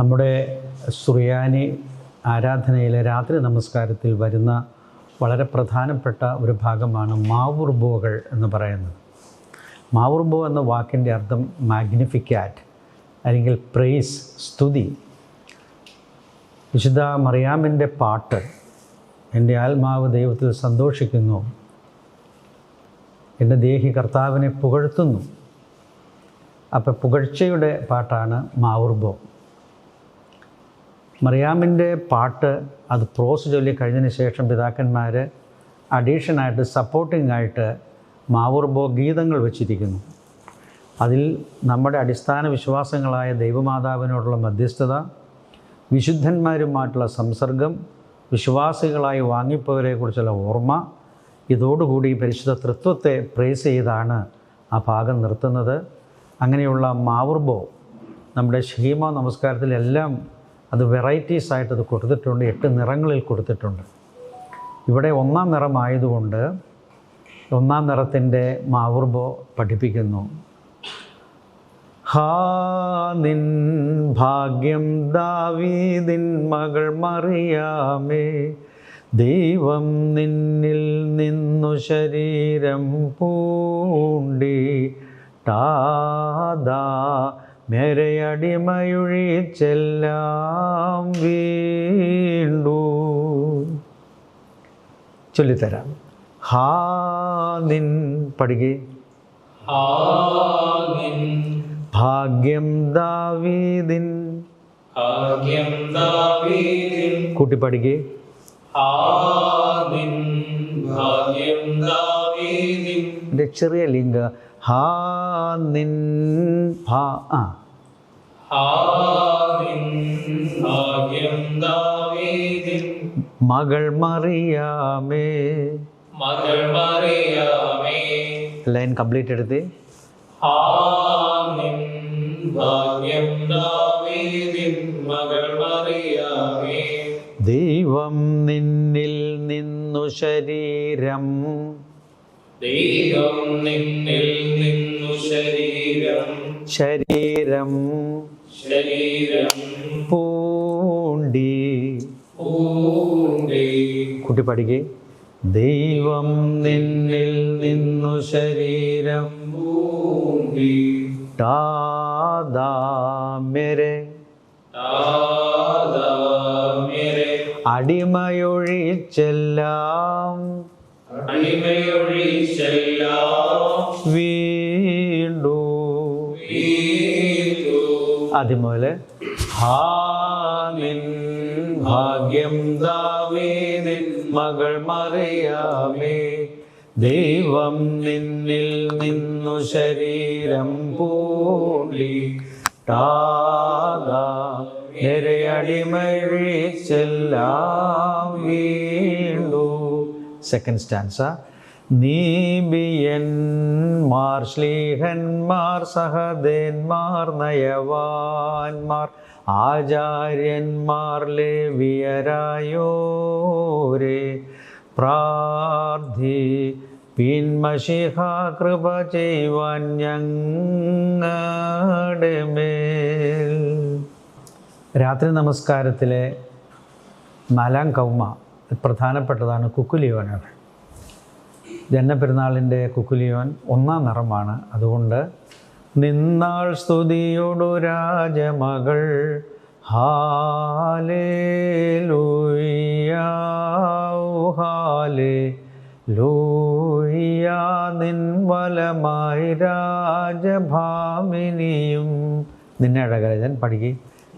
നമ്മുടെ സുറിയാനി ആരാധനയിലെ രാത്രി നമസ്കാരത്തിൽ വരുന്ന വളരെ പ്രധാനപ്പെട്ട ഒരു ഭാഗമാണ് മാവുർബോകൾ എന്ന് പറയുന്നത്. മാവുർബോ എന്ന വാക്കിന്റെ അർത്ഥം മാഗ്നിഫിക്കാറ്റ് അല്ലെങ്കിൽ പ്രേസ് സ്തുതി. വിശുദ്ധ മറിയാമിന്റെ പാട്ട് എന്റെ ആത്മാവ് ദൈവത്തിൽ സന്തോഷിക്കുന്നു എന്റെ ദേഹി കർത്താവിനെ പുകഴ്ത്തുന്നു. അപ്പോൾ പുകഴ്ചയുടെ പാട്ടാണ് മാവുർബോ മറിയാമിന്റെ പാട്ട് അത് പ്രോസ് ചൊല്ലി കഴിഞ്ഞതിന് ശേഷം പിതാക്കന്മാർ അഡീഷനായിട്ട് സപ്പോർട്ടിംഗ് ആയിട്ട് മാവൂർബോ ഗീതങ്ങൾ വെച്ചിരിക്കുന്നു. അതിൽ നമ്മുടെ അടിസ്ഥാന വിശ്വാസങ്ങളായ ദൈവമാതാവിനോടുള്ള മധ്യസ്ഥത വിശുദ്ധന്മാരുമായിട്ടുള്ള സംസർഗം വിശ്വാസികളായി വാങ്ങിപ്പോയവരെക്കുറിച്ചുള്ള ഓർമ്മ ഇതോടുകൂടി പരിശുദ്ധ തൃത്വത്തെ പ്രേസ് ചെയ്താണ് ആ ഭാഗം നിർത്തുന്നത്. അങ്ങനെയുള്ള മാവുർബോ നമ്മുടെ ഷീമ നമസ്കാരത്തിലെല്ലാം അത് വെറൈറ്റീസ് ആയിട്ട് അത് കൊടുത്തിട്ടുണ്ട് എട്ട് നിറങ്ങളിൽ കൊടുത്തിട്ടുണ്ട്. ഇവിടെ ഒന്നാം നിറമായതുകൊണ്ട് ഒന്നാം നിറത്തിന്റെ മാവുർബോ പഠിപ്പിക്കുന്നു. ഹാ നിൻ ഭാഗ്യം ദാവീദിൻ മകൾ മറിയാമേ ദൈവം നിന്നിൽ നിന്നു ശരീരം പൂണ്ടി ടാദാ മെരയടിമയൊഴിച്ചെല്ലാം വീണ്ടു. ചൊല്ലിത്തരാം. ഹാ നിൻ പഠിക്കേ. ഭാഗ്യം ദാവീദിൻ. ഭാഗ്യം ദാവീദിൻ കൂട്ടി പഠിക്കേ. ആമിൻ ഭാഗ്യം ദാ ചെറിയ ലിംഗ്. ഹാ നിൻ ഭാ ആ. മകൾ മറിയാമേ. മകൾ മറിയാമേ. ലൈൻ കംപ്ലീറ്റ് എടുത്ത്. ദൈവം നിന്നിൽ നിന്നു ശരീരം ദൈവം നിന്നിൽ നിന്നു ശരീരം. ശരീരം ശരീരം പൂണ്ടി. പൂണ്ടി. കുട്ടി പഠിക്കേ ദൈവം നിന്നിൽ നിന്നു ശരീരം പൂണ്ടി. ദാദാ മേരെ അടിമയൊഴിച്ചെല്ലാം വീണ്ടു. വീണ്ടു. അതുപോലെ ഹാനിൻ ഭാഗ്യം ദാവീദിൻ മകൾ മറിയാമേ. ദൈവം നിന്നിൽ നിന്നു ശരീരം പൂണ്ടി ടാകാ അടിമഴിച്ചെല്ലാം വീണ്ടു. സെക്കൻഡ് സ്റ്റാൻസ നീബിയന്മാർ ശ്ലീഹന്മാർ സഹദേന്മാർ നയവാന്മാർ ആചാര്യന്മാർ ലേവിയരായോരേ. പ്രാർത്ഥി പിന്മഷിഹ കൃപ ചെയ്യുവാൻ ഞങ്ങളുടെ മേൽ. രാത്രി നമസ്കാരത്തിലെ നാലാം കൗമ. പ്രധാനപ്പെട്ടതാണ് കുക്കുലിയോനാണ് ജന്മപ്പെരുന്നാളിന്റെ കുക്കുലിയോൻ ഒന്നാം നിറമാണ്. അതുകൊണ്ട് നിന്നാൾ സ്തുതിയോടു രാജമകൾ. ഹാലേ ലൂയാലേ ലൂയാ നിൻവലമായി രാജഭാമിനിയും. നിന്നഴകരജൻ പഠിക്കുക നിന്നഴകരജൻ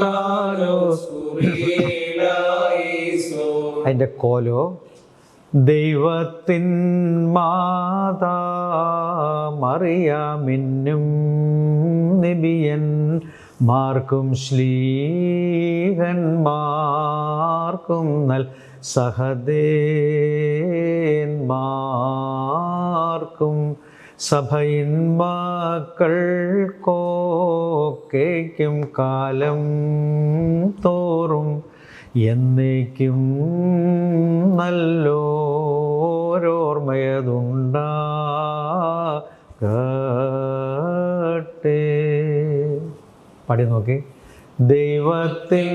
കാലോ അതിന്റെ കോലോ? ദൈവത്തിൻ മാതാ മറിയാമിന്നും നിബിയൻ മാർക്കും ശ്ലീഹന്മാർക്കും നൽ സഹദേന്മാർക്കും സഭയിൻ മക്കൾക്കോക്കേക്കും കാലം തോറും എന്നേക്കും നല്ലോരോർമ്മയതുണ്ടാകട്ടെ പാടി നോക്കി. ദൈവത്തിൻ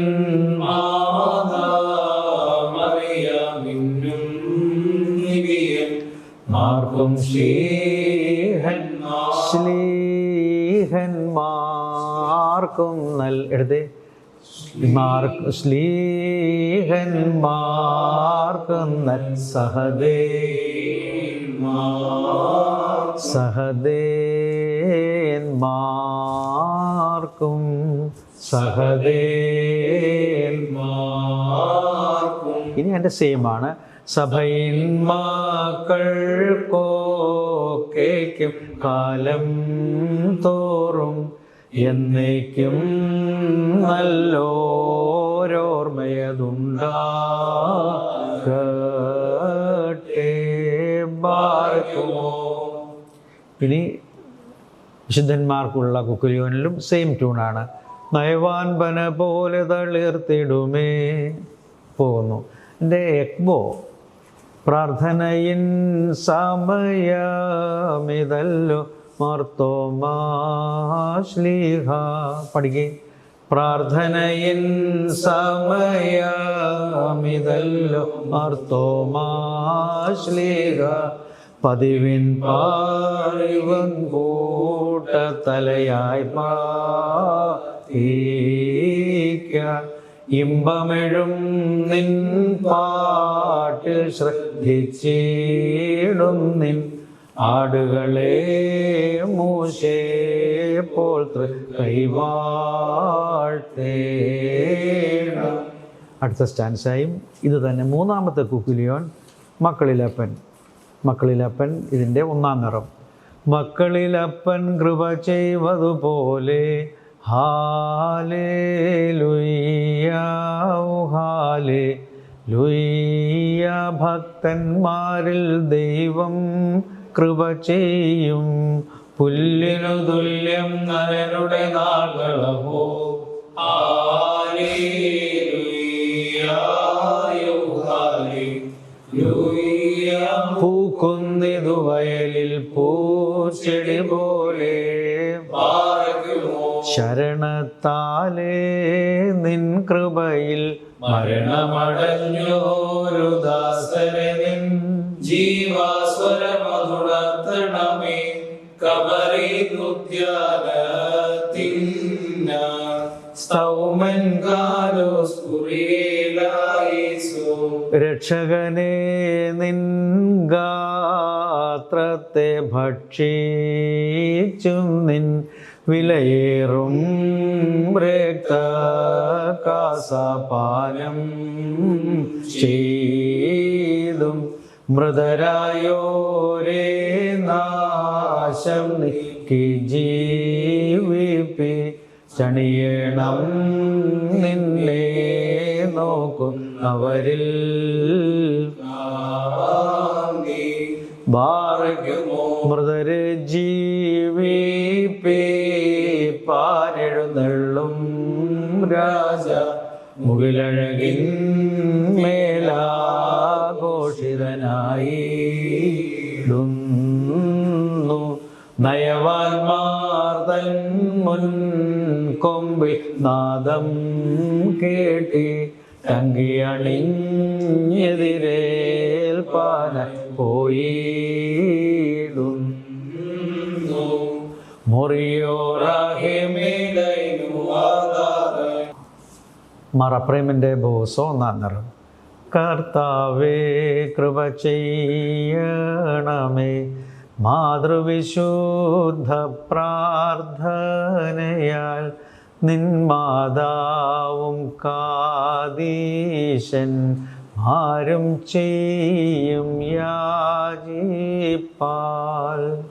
മാർക്കും ശ്ലീഹന്മാർക്കും നൽ എടുത്തേ. മാർക്ക് ശ്ലീഹന്മാർക്കും നൽ സഹദേ സഹദേന്മാർക്കും സഹദേന്മാർക്കും. ഇനി എന്റെ സെയിം ആണ്. സഭയിൻ മക്കൾക്കോക്കേക്കും കാലം തോറും എന്നേക്കും നല്ലോരോർമ്മയതുണ്ടാകട്ടെ ഇനി വിശുദ്ധന്മാർക്കുള്ള കുക്കുലിയോനിലും സെയിം ട്യൂണാണ് നയവാൻ പന പോലെ തളിർത്തിടുമേ പോകുന്നു. എന്റെ എക്ബോ പ്രാർത്ഥനയിൻ സമയമിതല്ലോ മർത്തോമാശ്ലീഹ പഠിക്കേ. പ്രാർത്ഥനയിൻ സമയമിതല്ലോ മർത്തോമാശ്ലീഹ പതിവിൻ പാഴിവൻ കൂട്ട തലയായി പായിക്ക ഇമ്പമെഴും നിൻ പാട്ടിൽ ശ്രദ്ധിച്ചിടും നിൻ ആടുകളെ മൂശേ പോൽ കൈവാഴ്ത്തേണം. അടുത്ത സ്റ്റാൻസായും ഇത് തന്നെ മൂന്നാമത്തെ കുക്കുലിയോൻ മക്കളിലപ്പൻ. മക്കളിലപ്പൻ ഇതിന്റെ ഒന്നാം നിറം. മക്കളിലപ്പൻ കൃപ ചെയ്വതുപോലെ ഹാലേ ലുയ്യ ഭക്തന്മാരിൽ ദൈവം കൃപ ചെയ്യും. പുല്ലിനു തുല്യം നരനുടെ നാകളഹോ പൂക്കുന്നിതു വയലിൽ പൂച്ചെടി പോലെ ശരണത്താലേ നിൻ കൃപയിൽ മരണമടഞ്ഞോരു ദാസനെ നിൻ ജീവാസ്വരമതുണർത്തണമേ കബറി കാലോസ് കുറിയേലായേസു രക്ഷകനെ നിൻ ഗാത്രത്തെ ഭക്ഷിച്ചും നിൻ വിലയേറും രക്തകാസപാനം ചെയ്തും മൃതരായോരേ നാശം നീക്കി ജീവിപ്പി ചണിയണം നിന്നെ നോക്കും അവരിൽ ബാറയ്ക്കുമോ മൃതരെ ജീവിപ്പി പാരെഴുന്നള്ളും രാജ മുകിലഴകിൻ മേലാഘോഷിതനായി നയവാൻമാർ തൻ മുൻ കൊമ്പിൽ നാദം കേട്ടി ടങ്കിയണിഞ്ഞെതിരേൽപ്പാന പോയിടും. മറപ്രേമിന്റെ ബോസോ നിറം. കർത്താവേ കൃപ ചെയ്യണമേ. മാതൃവിശുദ്ധ പ്രാർത്ഥനയാൽ നിൻ മാതാവും കാതീശൻ ആരും ചെയ്യും യാചിപ്പാൽ.